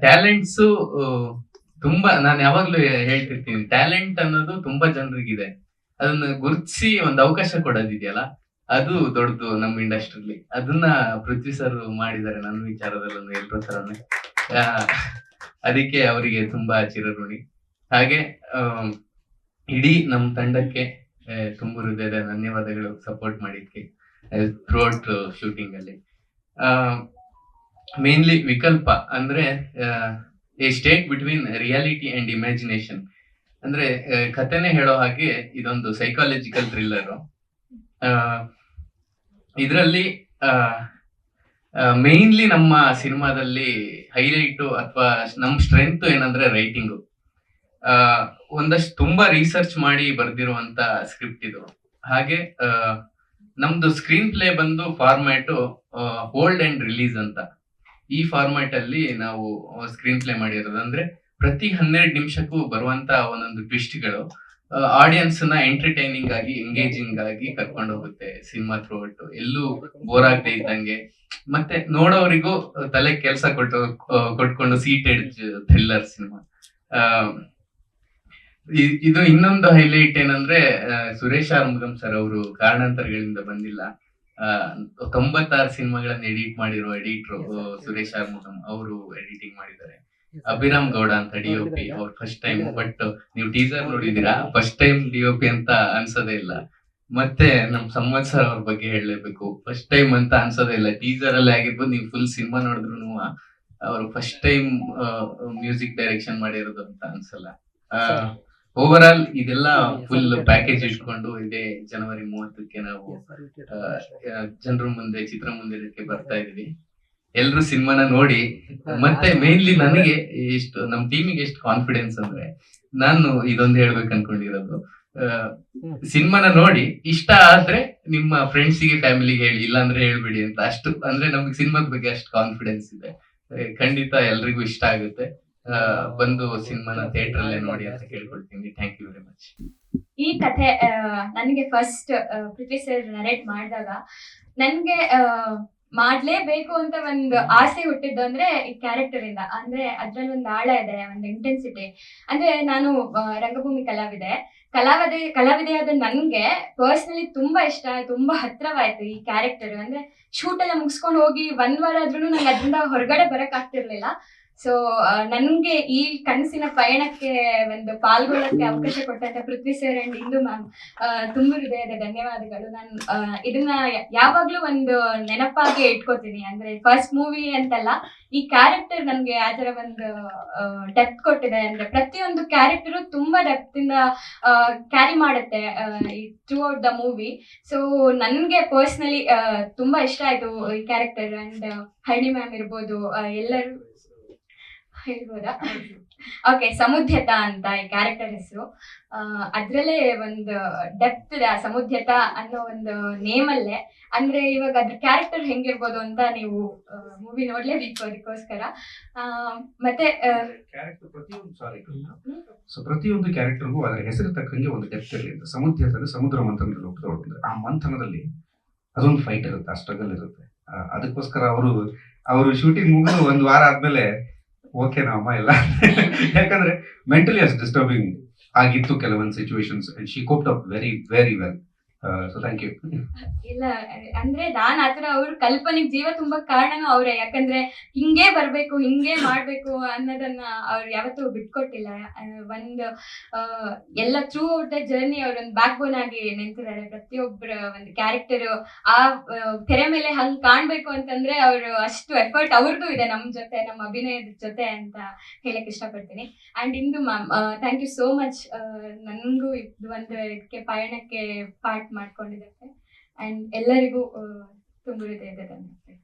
Talents ತುಂಬಾ ನಾನು ಯಾವಾಗ್ಲೂ ಹೇಳ್ತಿರ್ತೀನಿ. ಟ್ಯಾಲೆಂಟ್ ಅನ್ನೋದು ತುಂಬಾ ಜನರಿಗಿದೆ. ಅದನ್ನ ಗುರುತಿಸಿ ಒಂದು ಅವಕಾಶ ಕೊಡೋದಿದೆಯಲ್ಲ ಅದು ದೊಡ್ಡದು ನಮ್ಮ ಇಂಡಸ್ಟ್ರಿಲಿ ಅದನ್ನ ಪೃಥ್ವಿ ಸರ್ ಮಾಡಿದ್ದಾರೆ ನನ್ನ ವಿಚಾರದಲ್ಲೂ ಎಲ್ರ ತರನೇ ಆ, ಅದಕ್ಕೆ ಅವರಿಗೆ ತುಂಬಾ ಚಿರಋಣಿ. ಹಾಗೆ ಇಡೀ ನಮ್ಮ ತಂಡಕ್ಕೆ ಆ, ತುಂಬ ಹೃದಯದ ಧನ್ಯವಾದಗಳು ಸಪೋರ್ಟ್ ಮಾಡಿದ್ಕೆ ಥ್ರೂಔಟ್ ಶೂಟಿಂಗ್ ಅಲ್ಲಿ. ಮೇನ್ಲಿ ವಿಕಲ್ಪ ಅಂದ್ರೆ a state between reality and imagination ಅಂದ್ರೆ ಕಥೆನೆ ಹೇಳೋ ಹಾಗೆ ಇದೊಂದು ಸೈಕಾಲಜಿಕಲ್ ಥ್ರಿಲ್ಲರ್ ಇದರಲ್ಲಿ ಮೇನ್ಲಿ ನಮ್ಮ ಸಿನಿಮಾದಲ್ಲಿ ಹೈಲೈಟ್ ಅಥವಾ ನಮ್ಮ ಸ್ಟ್ರೆಂತ್ ಏನಂದ್ರೆ ರೈಟಿಂಗು ಒಂದಷ್ಟು ತುಂಬಾ ರಿಸರ್ಚ್ ಮಾಡಿ ಬರ್ದಿರುವಂತ ಸ್ಕ್ರಿಪ್ಟ್ ಇದು. ಹಾಗೆ ನಮ್ದು ಸ್ಕ್ರೀನ್ ಪ್ಲೇ ಬಂದು ಫಾರ್ಮ್ಯಾಟು ಹೋಲ್ಡ್ ಅಂಡ್ ರಿಲೀಸ್ ಅಂತ. ಈ ಫಾರ್ಮ್ಯಾಟ್ ಅಲ್ಲಿ ನಾವು ಸ್ಕ್ರೀನ್ ಪ್ಲೇ ಮಾಡಿರೋದು. ಅಂದ್ರೆ ಪ್ರತಿ ಹನ್ನೆರಡು ನಿಮಿಷಕ್ಕೂ ಬರುವಂತ ಒಂದೊಂದು ಟ್ವಿಸ್ಟ್ಗಳು ಆಡಿಯನ್ಸ್ನ ಎಂಟರ್ಟೈನಿಂಗ್ ಆಗಿ ಎಂಗೇಜಿಂಗ್ ಆಗಿ ಕರ್ಕೊಂಡು ಹೋಗುತ್ತೆ ಸಿನಿಮಾ ಥ್ರೂ ಒಟ್ಟು ಎಲ್ಲೂ ಬೋರ್ ಆಗದೆ ಇದ್ದಂಗೆ. ಮತ್ತೆ ನೋಡೋರಿಗೂ ತಲೆ ಕೆಲಸ ಕೊಟ್ಟು ಕೊಟ್ಕೊಂಡು ಸೀಟೆಡ್ ಥ್ರಿಲ್ಲರ್ ಸಿನಿಮಾ ಇದು ಇನ್ನೊಂದು ಹೈಲೈಟ್ ಏನಂದ್ರೆ ಸುರೇಶ್ ಆರ್ಮುಗಂ ಸರ್ ಅವರು ಕಾರಣಾಂತರಗಳಿಂದ ಬಂದಿಲ್ಲ. ತೊಂಬತ್ತಾರು ಸಿನಿಮಾಗಳನ್ನ ಎಡಿಟ್ ಮಾಡಿರೋ ಎಡಿಟರ್ ಸುರೇಶ್ ಆರ್ಮುಗಂ ಅವರು ಎಡಿಟಿಂಗ್ ಮಾಡಿದ್ದಾರೆ. ಅಭಿರಾಮ್ ಗೌಡ ಅಂತ ಡಿಒಪಿ ಅವ್ರ ಫಸ್ಟ್ ಟೈಮ್ ಬಟ್ ನೀವು ಟೀಸರ್ ನೋಡಿದೀರಾ ಫಸ್ಟ್ ಟೈಮ್ ಡಿಒಪಿ ಅಂತ ಅನ್ಸೋದೇ ಇಲ್ಲ. ಮತ್ತೆ ನಮ್ ಸಂವತ್ ಸರ್ ಅವ್ರ ಬಗ್ಗೆ ಹೇಳಲೇಬೇಕು. ಫಸ್ಟ್ ಟೈಮ್ ಅಂತ ಅನ್ಸೋದೇ ಇಲ್ಲ. ಟೀಸರ್ ಅಲ್ಲಿ ಆಗಿರ್ಬೋದು ನೀವು ಫುಲ್ ಸಿನಿಮಾ ನೋಡಿದ್ರು ಅವರು ಫಸ್ಟ್ ಟೈಮ್ ಮ್ಯೂಸಿಕ್ ಡೈರೆಕ್ಷನ್ ಮಾಡಿರೋದು ಅಂತ ಅನ್ಸಲ್ಲ. ಓವರ್ ಆಲ್ ಇದೆಲ್ಲ ಫುಲ್ ಪ್ಯಾಕೇಜ್ ಇಟ್ಕೊಂಡು ಇದೇ ಜನವರಿ ಮೂವತ್ತಕ್ಕೆ ನಾವು ಜನರ ಮುಂದೆ ಚಿತ್ರ ಮುಂದಿರಕ್ಕೆ ಬರ್ತಾ ಇದೀವಿ ಎಲ್ರು ಸಿನಿಮಾನ ನೋಡಿ ಮತ್ತೆ ಮೇನ್ಲಿ ನನಗೆ ಎಷ್ಟು ನಮ್ ಟೀಮಿಗೆ ಎಷ್ಟು ಕಾನ್ಫಿಡೆನ್ಸ್ ಅಂದ್ರೆ ನಾನು ಇದೊಂದು ಹೇಳ್ಬೇಕು ಅನ್ಕೊಂಡಿರೋದು. ಸಿನಿಮಾನ ನೋಡಿ ಇಷ್ಟ ಆದ್ರೆ ನಿಮ್ಮ ಫ್ರೆಂಡ್ಸಿಗೆ ಫ್ಯಾಮಿಲಿಗೆ ಹೇಳಿ ಇಲ್ಲ ಅಂದ್ರೆ ಹೇಳ್ಬಿಡಿ ಅಂತ. ಅಷ್ಟು ಅಂದ್ರೆ ನಮ್ಗೆ ಸಿನಿಮಾದ ಬಗ್ಗೆ ಅಷ್ಟು ಕಾನ್ಫಿಡೆನ್ಸ್ ಇದೆ. ಖಂಡಿತ ಎಲ್ರಿಗೂ ಇಷ್ಟ ಆಗುತ್ತೆ. ಬಂದು ಸಿನಿಮಾನ ಥಿಯೇಟರ್ ಅಲ್ಲೇ ನೋಡಿ ಅಂತ ಕೇಳ್ಕೊಳ್ತೀನಿ. ಥ್ಯಾಂಕ್ ಯು ವೆರಿ ಮಚ್ ಈ ಕಥೆ ನನಗೆ ಫಸ್ಟ್ ಪೃಥ್ವಿ ಸರ್ ನರೇಟ್ ಮಾಡಿದಾಗ ನನಗೆ ಮಾಡ್ಲೇಬೇಕು ಅಂತ ಒಂದು ಆಸೆ ಹುಟ್ಟಿದ್ದು ಅಂದ್ರೆ ಈ ಕ್ಯಾರೆಕ್ಟರ್ ಇಂದ. ಅಂದ್ರೆ ಅದ್ರಲ್ಲಿ ಒಂದು ಆಳ ಇದೆ, ಒಂದು ಇಂಟೆನ್ಸಿಟಿ ಅಂದ್ರೆ ನಾನು ರಂಗಭೂಮಿ ಕಲಾವಿದೆ. ಕಲಾವಿದೆ ಕಲಾವಿದೆಯಾದ ನನ್ಗೆ ಪರ್ಸನಲಿ ತುಂಬಾ ಇಷ್ಟ, ತುಂಬಾ ಹತ್ರವಾಯ್ತು ಈ ಕ್ಯಾರೆಕ್ಟರ್ ಅಂದ್ರೆ ಶೂಟ್ ಎಲ್ಲ ಮುಗಿಸ್ಕೊಂಡು ಹೋಗಿ ಒಂದ್ ವಾರ ಆದ್ರೂ ನಂಗೆ ಅದರಿಂದ ಹೊರಗಡೆ ಬರಕ್ ಆಗ್ತಿರ್ಲಿಲ್ಲ. ಸೊ ನನ್ಗೆ ಈ ಕನಸಿನ ಪಯಣಕ್ಕೆ ಒಂದು ಪಾಲ್ಗೊಳ್ಳಕ್ಕೆ ಅವಕಾಶ ಕೊಟ್ಟಂತ Prithvi sir and Indu ma'am ತುಂಬ ಹೃದಯದ ಧನ್ಯವಾದಗಳು. ನಾನು ಇದನ್ನ ಯಾವಾಗ್ಲೂ ಒಂದು ನೆನಪಾಗಿ ಇಟ್ಕೋತೀನಿ. ಅಂದ್ರೆ ಫಸ್ಟ್ ಮೂವಿ ಅಂತಲ್ಲ, ಈ ಕ್ಯಾರೆಕ್ಟರ್ ನನ್ಗೆ ಆ ತರ ಒಂದು ಡೆಪ್ತ್ ಕೊಟ್ಟಿದೆ. ಅಂದ್ರೆ ಪ್ರತಿಯೊಂದು ಕ್ಯಾರೆಕ್ಟರ್ ತುಂಬಾ ಡೆಪ್ತ್ ಇಂದ ಕ್ಯಾರಿ ಮಾಡುತ್ತೆ throughout the movie so ನನ್ಗೆ ಪರ್ಸ್ನಲಿ ತುಂಬಾ ಇಷ್ಟ ಆಯ್ತು ಈ ಕ್ಯಾರೆಕ್ಟರ್ ಅಂಡ್ ಹಳ್ಳಿ ಮ್ಯಾಮ್ ಇರ್ಬೋದು ಎಲ್ಲರೂ ಹೇಳ್ಬೋದಾ? ಓಕೆ ಸಮುದ್ಯತ ಅಂತ ಈ ಕ್ಯಾರೆಕ್ಟರ್ ಹೆಸರು. ಅದ್ರಲ್ಲೇ ಒಂದು ಡೆಪ್ತ್ ಇದೆ ಆ ಅನ್ನೋ ಒಂದು ನೇಮ್ ಅಲ್ಲೇ ಅಂದ್ರೆ ಇವಾಗ ಅದ್ರ ಕ್ಯಾರೆಕ್ಟರ್ ಹೆಂಗಿರ್ಬೋದು ಅಂತ ನೀವು ಮೂವಿ ನೋಡ್ಲೇಬೇಕು ಅದಕ್ಕೋಸ್ಕರ ಮತ್ತೆ ಸೊ ಪ್ರತಿಯೊಂದು ಕ್ಯಾರೆಕ್ಟರ್ಗೂ ಅದರ ಹೆಸರು ತಕ್ಕಂಗೆ ಒಂದು ಡೆಪ್ತ್ ಇರಲಿ ಸಮುದ್ರ ಸಮುದ್ರ ಮಂಥನದಲ್ಲಿ ಹೋಗ್ತಾ ಆ ಮಂಥನದಲ್ಲಿ ಅದೊಂದು ಫೈಟ್ ಇರುತ್ತೆ, ಆ ಸ್ಟ್ರಗಲ್ ಇರುತ್ತೆ. ಅದಕ್ಕೋಸ್ಕರ ಅವರು ಅವರು ಶೂಟಿಂಗ್ ಮುಗಿದು ಒಂದು ವಾರ ಆದ್ಮೇಲೆ ಓಕೆ ಅಮ್ಮ ಇಲ್ಲ ಯಾಕಂದ್ರೆ ಮೆಂಟಲಿ ಅಸ್ ಡಿಸ್ಟರ್ಬಿಂಗ್ ಆಗಿತ್ತು ಕೆಲವೊಂದು situations and she coped up very very well so thank you ಇಲ್ಲ ಅಂದ್ರೆ ನಾನ್ ಆತರ ಅವ್ರ ಕಲ್ಪನೆಗ್ ಜೀವ ತುಂಬಾ ಕಾರಣನೂ ಅವ್ರೆ. ಯಾಕಂದ್ರೆ ಹಿಂಗೆ ಬರ್ಬೇಕು ಹಿಂಗೆ ಮಾಡ್ಬೇಕು ಅನ್ನೋದನ್ನ ಅವ್ರು ಯಾವತ್ತೂ ಬಿಟ್ಕೊಟ್ಟಿಲ್ಲ. ಒಂದು ಎಲ್ಲ ಥ್ರೂ ಔಟ್ ದ ಜರ್ನಿ ಅವ್ರೊಂದು ಬ್ಯಾಕ್ ಬೋನ್ ಆಗಿ ನಿಂತಿದ್ದಾರೆ ಪ್ರತಿಯೊಬ್ಬರ ಒಂದು ಕ್ಯಾರೆಕ್ಟರ್ ಆ ಆ, ತೆರೆ ಮೇಲೆ ಹಂಗ್ ಕಾಣ್ಬೇಕು ಅಂತಂದ್ರೆ ಅವರು ಅಷ್ಟು ಎಫರ್ಟ್ ಅವ್ರದ್ದು ಇದೆ ನಮ್ ಜೊತೆ ನಮ್ಮ ಅಭಿನಯದ ಜೊತೆ ಅಂತ ಹೇಳಕ್ ಇಷ್ಟಪಡ್ತೀನಿ. And Indu ma'am thank you so much ನನಗೂ ಇದು ಒಂದು ಇದಕ್ಕೆ ಪಯಣಕ್ಕೆ ಪಾರ್ಟ್ ಮಾಡ್ಕೊಂಡಿದ್ದಕ್ಕೆ. ಅಂಡ್ ಎಲ್ಲರಿಗೂ ತುಂಬು ಇದೆ ಧನ್ಯವಾದ